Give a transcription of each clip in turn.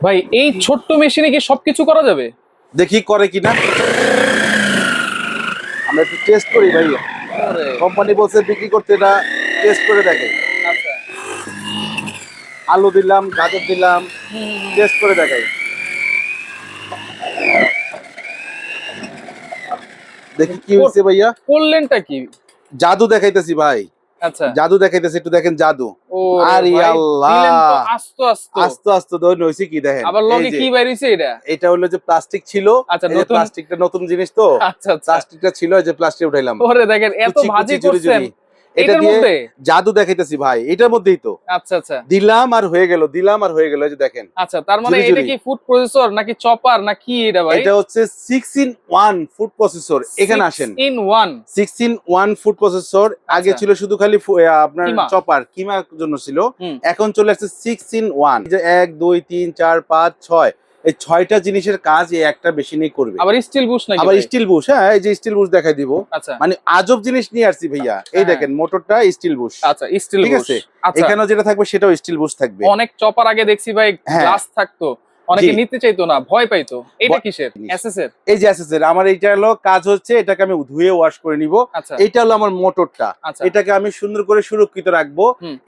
ভাই এই ছোট্ট মেশিনে কি সবকিছু করা যাবে? দেখি করে কিনা। আমরা একটু টেস্ট করি ভাই কোম্পানি বলছে বিক্রি করতে এটা টেস্ট করে দেখে। আচ্ছা। আলু দিলাম গাজর দিলাম টেস্ট করে দেখাই দেখি কি হয়েছে ভাইয়া। করলেনটা কি? জাদু দেখাইতেছি ভাই। জাদু দেখাইতেছে একটু দেখেন জাদু। আরে আল্লাহ। আস্তে আস্তে। আস্তে আস্তে ধরে হয়েছে কি দেখেন? আবার লগে কি বাইরেছে এটা? এটা হলো যে প্লাস্টিক ছিল। আচ্ছা, নতুন- প্লাস্টিকটা নতুন জিনিস তো। আচ্ছা আচ্ছা। প্লাস্টিকটা ছিল যে প্লাস্টিক উঠাইলাম। ওরে দেখেন এত ভাজি করছেন। এটা দিয়ে জাদু দেখাইতেছি ভাই এটার মধ্যেই তো। আচ্ছা আচ্ছা। দিলাম আর হয়ে গেল দিলাম আর হয়ে গেল এই যে দেখেন। আচ্ছা তার মানে এটা কি ফুড প্রসেসর নাকি চপার না কি এটা ভাই? এটা হচ্ছে six in one food processor এখানে আসেন। In one six in one food processor আগে। ছিল শুধু খালি আপনার। চপার কিমার জন্য ছিল? এখন চলে আসছে সিক্স ইন ওয়ান যে এক দুই তিন চার পাঁচ ছয়। এই ছয়টা জিনিসের কাজ এই একটা মেশিনে করবে। আবার স্টিল বুশ নাকি আবার স্টিল বুশ হ্যাঁ এই যে স্টিল বুশ দেখাই দিব। আচ্ছা। মানে আজব জিনিস নিয়ে আসছি ভাইয়া। এই হ্যাঁ। দেখেন মোটরটা স্টিল বুশ আচ্ছা স্টিল ঠিক আছে। এখানে এখানেও যেটা থাকবে সেটাও স্টিল বুশ থাকবে। অনেক চপার আগে দেখছি ভাই হ্যাঁ। গ্লাস থাকতো। অনেকে। নিতে চাইতো না ভয় পাইতো। এটা কিসের? জিনিস। এসএস এর এই যে আমার এইটা হলো কাজ হচ্ছে এটাকে আমি ধুয়ে ওয়াশ করে নিব। আচ্ছা। এটা হলো আমার মোটরটা আচ্ছা। এটাকে আমি সুন্দর করে সুরক্ষিত রাখব।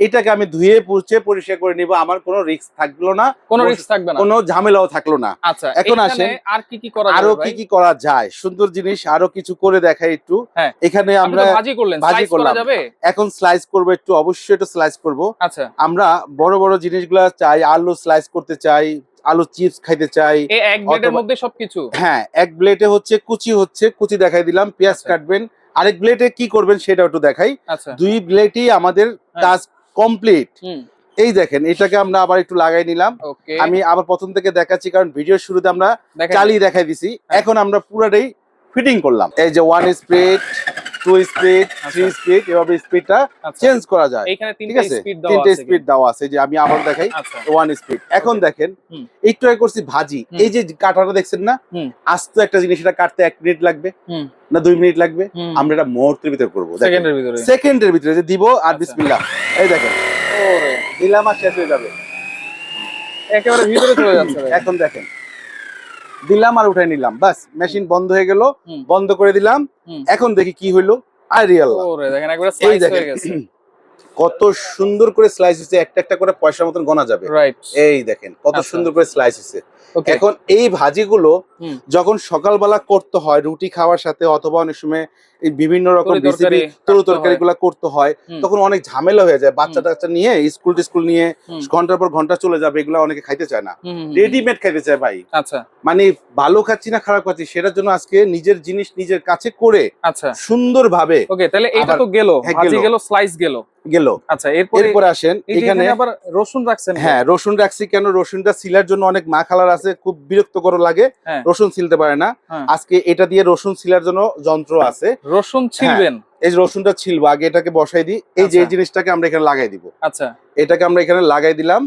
এটাকে আমি ধুয়ে পুছে পরিষ্কার করে নিব। আমার কোনো রিস্ক থাকল না। কোনো রিস্ক থাকবে না। কোনো ঝামেলাও থাকল না। আচ্ছা এখন আসেন, আর কি কি করা আরও কি কি করা যায়? সুন্দর জিনিস আরও কিছু করে দেখাই একটু। হ্যাঁ। এখানে আমরা ভাজি করলেন। ভাজি করা করলাম। যাবে? এখন স্লাইস করব একটু অবশ্যই একটু স্লাইস করব। আচ্ছা। আমরা বড় বড় জিনিসগুলা চাই আলু স্লাইস করতে চাই আলু চিপস খাইতে চাই এক মধ্যে সবকিছু? হ্যাঁ এক ব্লেডে হচ্ছে কুচি হচ্ছে কুচি দেখাই দিলাম পেঁয়াজ আচ্ছা। কাটবেন। আরেক প্লেটে কি করবেন সেটা একটু দেখাই। আচ্ছা। দুই ব্লেডই আমাদের হ্যাঁ। কাজ কমপ্লিট এই দেখেন এটাকে আমরা আবার একটু লাগাই নিলাম। আমি আবার প্রথম থেকে দেখাচ্ছি কারণ ভিডিওর শুরুতে আমরা চালিয়ে দেখাই দিছি। হ্যাঁ। এখন আমরা পুরাটাই ফিটিং করলাম। এই যে one speed two speed three আচ্ছা। স্পিড এভাবে স্পিডটা আচ্ছা। চেঞ্জ করা যায়। ঠিক আছে? তিনটে স্পিড দেওয়া আছে। যে আমি আবার দেখাই আচ্ছা। ওয়ান স্পিড এখন দেখেন হুম। একটু করছি ভাজি। এই যে কাটাটা দেখছেন না। আস্ত একটা জিনিস এটা কাটতে এক মিনিট লাগবে। না দুই মিনিট লাগবে? আমরা এটা মুহূর্তের ভিতরে করব। সেকেন্ডের ভিতরে। যে দিব আর আচ্ছা। বিসমিল্লাহ। এই দেখেন। দিলাম আর শেষ হয়ে যাবে। একেবারে ভিতরে চলে যাচ্ছে এখন দেখেন। দিলাম আর উঠাই নিলাম। বাস মেশিন বন্ধ হয়ে গেল বন্ধ করে দিলাম। এখন দেখি কি হইল। কত সুন্দর করে স্লাইস হয়েছে একটা একটা করে পয়সার মতন গোনা যাবে। এই দেখেন কত আচ্ছা। সুন্দর করে স্লাইস হয়েছে। এখন এই ভাজিগুলো যখন সকালবেলা করতে হয় রুটি খাওয়ার সাথে অথবা অনেক সময় এই বিভিন্ন রকম রেসিপি তরু তরকারি গুলা করতে হয়। তখন অনেক ঝামেলা হয়ে যায়। বাচ্চা টাচ্চা নিয়ে স্কুল টিস্কুল নিয়ে ঘণ্টার পর ঘণ্টা চলে যাবে এগুলো অনেকে খাইতে চায় না। রেডিমেড খাইতে চায় ভাই। আচ্ছা। মানে ভালো খাচ্ছি না খারাপ খাচ্ছি সেটার জন্য আজকে নিজের জিনিস নিজের কাছে করে আচ্ছা। সুন্দর ভাবে ওকে তাহলে এটা তো গেল হ্যাঁ, ভাজি গেল। স্লাইস গেল। গেল। আচ্ছা এরপরে আসেন এখানে আবার রসুন রাখছেন হ্যাঁ রসুন রাখছি কেন? রসুনটা সিলার জন্য অনেক মা খালার আছে খুব বিরক্তকর লাগে। হ্যাঁ। রসুন ছিলতে পারে না। হ্যাঁ। আজকে এটা দিয়ে রসুন ছিলার জন্য যন্ত্র আছে। রসুন ছিলবেন? এই যে রসুনটা ছিলবো আগে এটাকে বসাই দিই। এই যে এই আচ্ছা। জিনিসটাকে আমরা এখানে লাগাই দিব। আচ্ছা। এটাকে আমরা এখানে লাগাই দিলাম।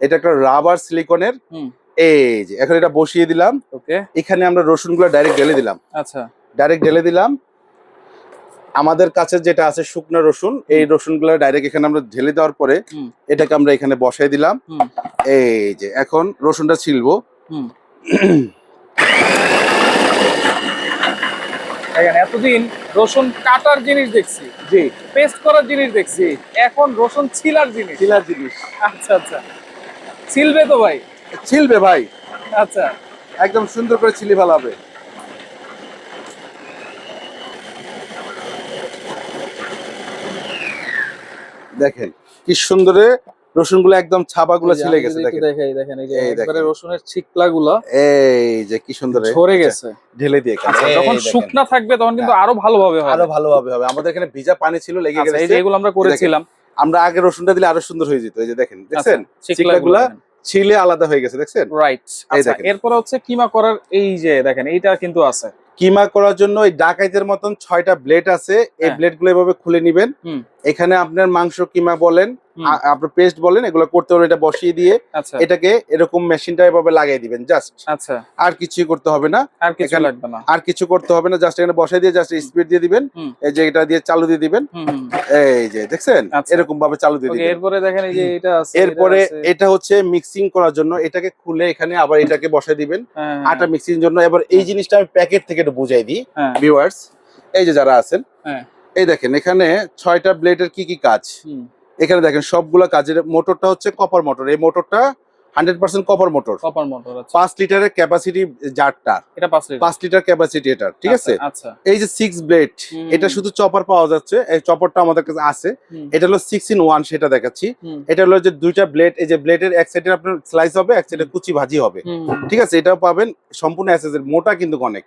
এটা একটা রাবার সিলিকনের এই যে এখন এটা বসিয়ে দিলাম। ওকে। এখানে আমরা রসুনগুলো ডাইরেক্ট ঢেলে দিলাম। আচ্ছা। ডাইরেক্ট ঢেলে দিলাম। আমাদের কাছে যেটা আছে শুকনো রসুন এই রসুনগুলো ডাইরেক্ট এখানে আমরা ঢেলে দেওয়ার পরে এটাকে আমরা এখানে বসাই দিলাম। এই যে এখন রসুনটা ছিলবো। এতদিন রসুন কাটার জিনিস দেখছি। জি। পেস্ট করার জিনিস দেখছি। এখন রসুন ছিলার জিনিস। ছিলার জিনিস। আচ্ছা আচ্ছা। ছিলবে তো ভাই? ছিলবে ভাই। আচ্ছা। একদম সুন্দর করে ছিলি ভালো হবে দেখেন কি সুন্দরে রসুনগুলো একদম ছাবাগুলো গুলো ছিলে গেছে দেখেন। দেখেন এই যে এই। রসুনের ছিকলা গুলো এই যে কি সুন্দর ঝরে গেছে। ঢেলে দিয়ে। আচ্ছা এই যখন। শুকনা থাকবে তখন কিন্তু হ্যাঁ। আরও ভালোভাবে হবে। আরও ভালোভাবে হবে। আমাদের এখানে ভিজা পানি ছিল লেগে আচ্ছা, এই গেছে। যে এগুলো আমরা করেছিলাম। আমরা আগে রসুনটা দিলে আরও সুন্দর হয়ে যেত। এই যে দেখেন দেখছেন? ছিকলাগুলা ছিকলাগুলা ছিলে আলাদা হয়ে গেছে দেখছেন? রাইট আচ্ছা দেখেন। এরপরে হচ্ছে কিমা করার এই যে দেখেন এইটা কিন্তু আছে। কিমা করার জন্য এই ডাকাইতের মতন ছয়টা ব্লেড আছে। এই হ্যাঁ। ব্লেডগুলো এভাবে খুলে নিবেন। এখানে আপনার মাংস কিমা বলেন আপনার পেস্ট বলেন এগুলো করতে পারবেন এটা বসিয়ে দিয়ে আচ্ছা। এটাকে এরকম মেশিনটা এভাবে লাগিয়ে দিবেন জাস্ট আচ্ছা। আর কিছুই করতে হবে না। আর কিছু লাগবে না। আর কিছু করতে হবে না জাস্ট এখানে বসিয়ে দিয়ে জাস্ট স্পিড দিয়ে দিবেন। এই যে এটা দিয়ে চালু দিয়ে দিবেন। এই যে দেখছেন? আচ্ছা। এরকম ভাবে চালু দিয়ে দিবেন। এরপরে দেখেন এই যে এটা আছে এরপরে এটা হচ্ছে মিক্সিং করার জন্য এটাকে খুলে এখানে আবার এটাকে বসিয়ে দিবেন। হ্যাঁ, আটা মিক্সিং এর জন্য। এবার এই জিনিসটা আমি প্যাকেট থেকে একটু বুঝাই দিই হ্যাঁ। ভিউয়ার্স এই যে যারা আছেন হ্যাঁ। এই দেখেন এখানে ছয়টা ব্লেডের কি কি কাজ? এখানে দেখেন সবগুলো কাজের মোটরটা হচ্ছে কপার মোটর এই মোটরটা hundred percent copper motor copper motor পাঁচ লিটারের ক্যাপাসিটি জারটা। এটা পাঁচ লিটার। ক্যাপাসিটি এটা ঠিক আছে? আচ্ছা। এই যে সিক্স ব্লেড এটা শুধু চপার পাওয়া যাচ্ছে এই চপারটা আমাদের কাছে আছে। এটা হলো সিক্স ইন ওয়ান সেটা দেখাচ্ছি। এটা হলো যে দুইটা ব্লেড এই যে ব্লেডের এক সাইডে আপনার স্লাইস হবে এক সাইডে কুচি ভাজি হবে। ঠিক আছে? এটাও পাবেন সম্পূর্ণ অ্যাসেসের মোটা কিন্তু অনেক।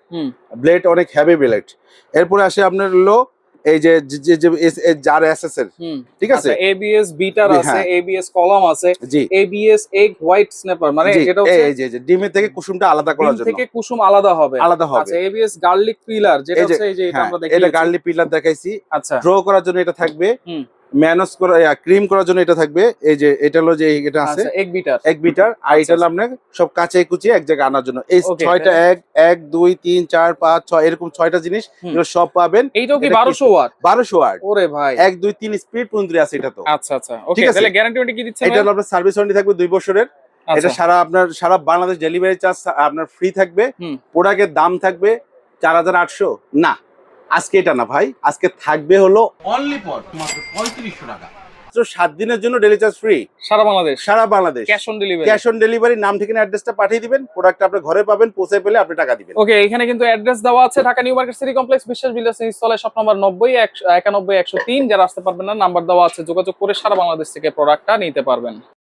ব্লেড অনেক হ্যাভি ব্লেড এরপরে আসে আপনার হলো এই যে যার এসএস এর ঠিক আছে? আচ্ছা এবিএস বিটার বি- আছে হ্যাঁ। এবিএস কলম আছে এবিএস এগ হোয়াইট স্ন্যাপার মানে এটা হচ্ছে এই যে ডিমের থেকে কুসুমটা আলাদা করার জন্য। থেকে কুসুম আলাদা হবে। আলাদা হবে। আচ্ছা এবিএস গার্লিক পিলার যেটা হচ্ছে এই যে এটা আমরা দেখি এটা গার্লিক পিলার দেখাইছি। আচ্ছা। ড্র করার জন্য এটা থাকবে হুম। ম্যানস করা ক্রিম করার জন্য এটা থাকবে। এই যে এটা হলো যে এটা আছে। আচ্ছা এগ বিটার। এক বিটার। আর এটা হলো আপনার সব কাঁচে কুচিয়ে এক জায়গায় আনার জন্য। এই ছয়টা এক এক দুই তিন চার পাঁচ ছয় এরকম ছয়টা জিনিস সব পাবেন। এইটাও কি বারোশো ওয়াট? বারোশো ওয়াট। ওরে ভাই। এক দুই তিন স্পিড পর্যন্ত আছে এটা তো। আচ্ছা আচ্ছা। ঠিক আছে। গ্যারান্টি কি দিচ্ছেন এটা হলো আপনার সার্ভিস ওয়ারেন্টি থাকবে দুই বছরের। এটা আচ্ছা সারা আপনার সারা বাংলাদেশ ডেলিভারি চার্জ আপনার ফ্রি থাকবে। প্রোডাক্টের দাম থাকবে চার হাজার আটশো। না আজকে এটা না ভাই আজকে থাকবে হলো অনলি ফর মাত্র পঁয়ত্রিশশো টাকা। মাত্র সাত দিনের জন্য ডেলি চার্জ ফ্রি সারা বাংলাদেশ? সারা Bangladesh. Cash on delivery cash on delivery নাম ঠিকানা অ্যাড্রেসটা পাঠিয়ে দিবেন প্রোডাক্ট আপনার ঘরে পাবেন পৌঁছে পেলে আপনি টাকা দিবেন। ওকে এখানে কিন্তু অ্যাড্রেস দেওয়া আছে Dhaka new market city complex Biswas builders ইনস্টলে shop number নব্বই একানব্বই একশো তিন যারা আসতে পারবেন না নাম্বার দেওয়া আছে যোগাযোগ করে সারা বাংলাদেশ থেকে প্রোডাক্টটা নিতে পারবেন।